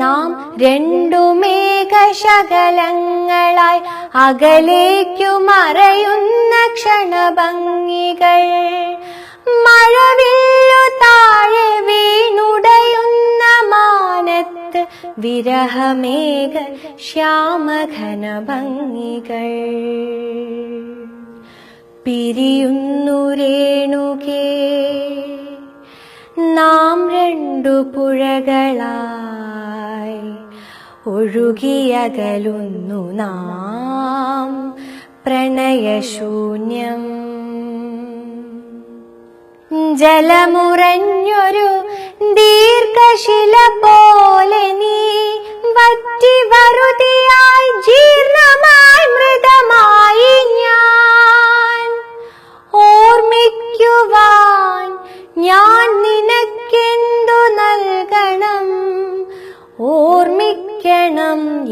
നാം രണ്ടു മേഘശകലങ്ങളായി അകലേക്കു മറയുന്ന ക്ഷണഭംഗികൾ. മഴവില്ലു താഴെ വീണുടയുന്ന മാനത്ത് വിരഹമേഘ ശ്യാമഘന ഭംഗികൾ പിരിയുന്നു രേണുകേ നാം രണ്ടു പുഴകളായി ഒഴുകിയകലുന്നു നാം പ്രണയശൂന്യം. ജലമുറഞ്ഞൊരു ദീർഘശില പോലെ നീ വറ്റി വറുതിയായി ജീർണമായി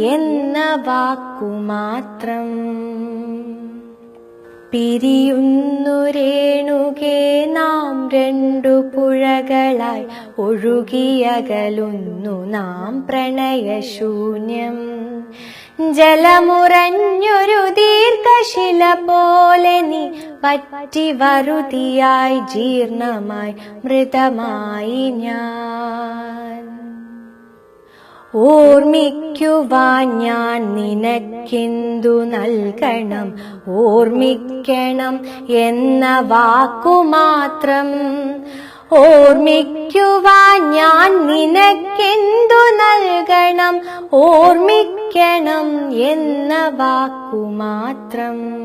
എന്ന വാക്കുമാത്രം പിരിയുന്നു രേണുകേ നാം രണ്ടു പുഴകളായി ഒഴുകിയകലുന്നു നാം പ്രണയശൂന്യം. ജലമുറഞ്ഞൊരു ദീർഘശില പോലെ നീ പറ്റി വറുതിയായി ജീർണമായി മൃതമായി ഞാൻ. ഓർമ്മിക്കുവാൻ ഞാൻ നിനക്കെന്തു നൽകണം? ഓർമ്മിക്കണം എന്ന വാക്കു മാത്രം. ഓർമ്മിക്കുവാൻ ഞാൻ നിനക്കെന്തു നൽകണം? ഓർമ്മിക്കണം എന്ന വാക്കു മാത്രം.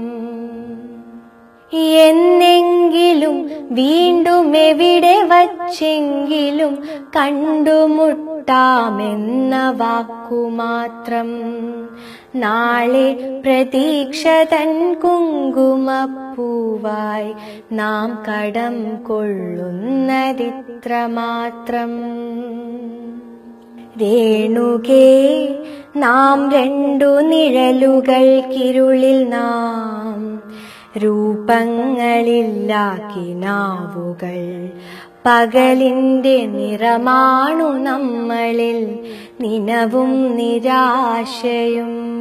എന്നെങ്കിലും വീണ്ടും എവിടെ വച്ചെങ്കിലും കണ്ടുമുട്ടാമെന്ന വാക്കുമാത്രം നാളെ പ്രതീക്ഷ തൻ കുങ്കുമപ്പൂവായി നാം കടം കൊള്ളുന്നതിത്ര മാത്രം. രേണുകേ നാം രണ്ടു നിഴലുകൾക്കിരുളിൽ നാം രൂപങ്ങളില്ലാക്കിനാവുകൾ. പകലിന്റെ നിറമാണു നമ്മളിൽ നിനവും നിരാശയും.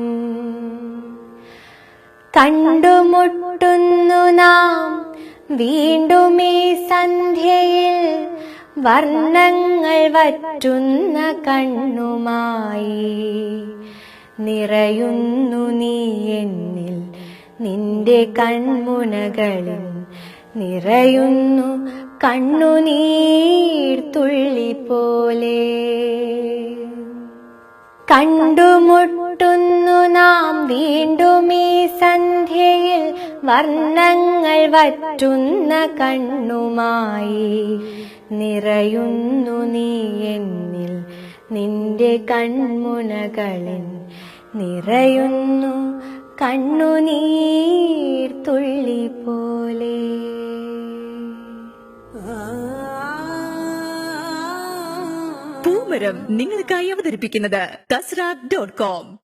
കണ്ടുമുട്ടുന്നു നാം വീണ്ടും ഈ സന്ധ്യയിൽ വർണങ്ങൾ വറ്റുന്ന കണ്ണുമായി. നിറയുന്നു നീ എന്നിൽ നിന്റെ കൺമുനകളിൽ നിറയുന്നു കണ്ണുനീർത്തുള്ളി പോലെ. കണ്ടുമുട്ടുന്നു നാം വീണ്ടും ഈ സന്ധ്യയിൽ വർണങ്ങൾ വറ്റുന്ന കണ്ണുമായി. നിറയുന്നു നീ എന്നിൽ നിന്റെ കൺമുനകളിൽ നിറയുന്നു കണ്ണുനീർ തുള്ളി പോലെ. പൂമരം നിങ്ങൾക്കായി അവതരിപ്പിക്കുന്നത് കസ്രാഗ് ഡോട്ട് കോം.